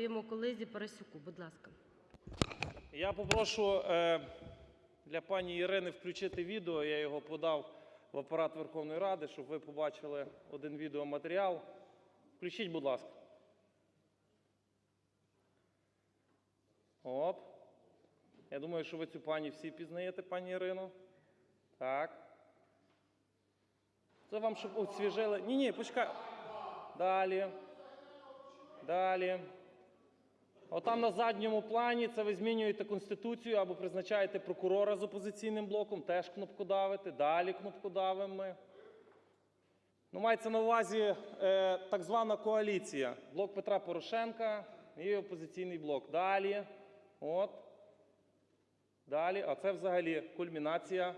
Своєму колезі Парасюку, будь ласка. Я попрошу е, для пані Ірини включити відео. Я його подав в апарат Верховної Ради, щоб ви побачили один відеоматеріал. Включіть, будь ласка. Оп. Я думаю, що ви цю пані всі пізнаєте, пані Ірино. Так. Це вам, щоб освіжили. Ні, ні, почекай. Далі. Далі. Отам на задньому плані це ви змінюєте Конституцію або призначаєте прокурора з опозиційним блоком, теж кнопкодавите, далі кнопкодавимо. Ну, мається на увазі е, так звана коаліція. Блок Петра Порошенка і опозиційний блок. Далі. От. Далі. А це взагалі кульмінація.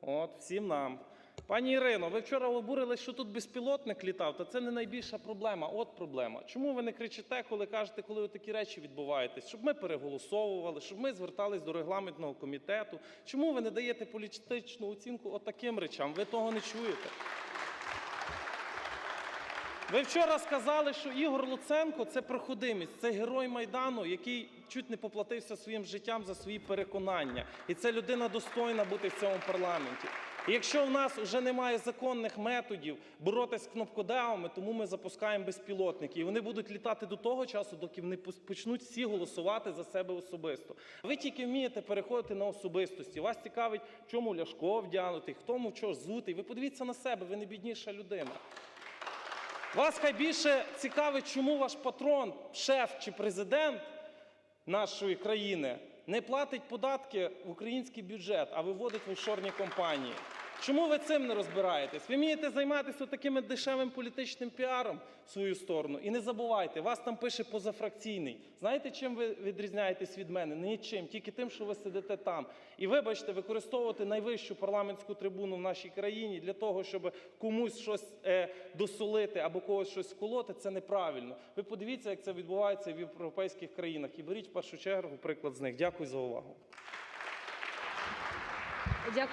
От, всім нам. Пані Ірино, ви вчора обурились, що тут безпілотник літав, та це не найбільша проблема. От проблема. Чому ви не кричите, коли кажете, коли такі речі відбуваються? Щоб ми переголосовували, щоб ми звертались до регламентного комітету. Чому ви не даєте політичну оцінку отаким речам? Ви того не чуєте. Ви вчора сказали, що Ігор Луценко це проходимець, це герой Майдану, який чуть не поплатився своїм життям за свої переконання. І це людина достойна бути в цьому парламенті. І якщо в нас вже немає законних методів боротися з кнопкодавами, тому ми запускаємо безпілотники. І вони будуть літати до того часу, доки вони почнуть всі голосувати за себе особисто. Ви тільки вмієте переходити на особистості. Вас цікавить, чому Ляшко вдягнутий, хто чого зутий. Ви подивіться на себе, ви не бідніша людина. Вас хай більше цікавить, чому ваш патрон, шеф чи президент нашої країни не платить податки в український бюджет, а виводить в офшорні компанії. Чому ви цим не розбираєтесь? Ви вмієте займатися таким дешевим політичним піаром в свою сторону. І не забувайте, вас там пише позафракційний. Знаєте, чим ви відрізняєтесь від мене? Нічим, тільки тим, що ви сидите там. І вибачте, використовувати найвищу парламентську трибуну в нашій країні для того, щоб комусь щось е, досолити або когось щось вколоти, це неправильно. Ви подивіться, як це відбувається в європейських країнах. І беріть в першу чергу приклад з них. Дякую за увагу. Дякую.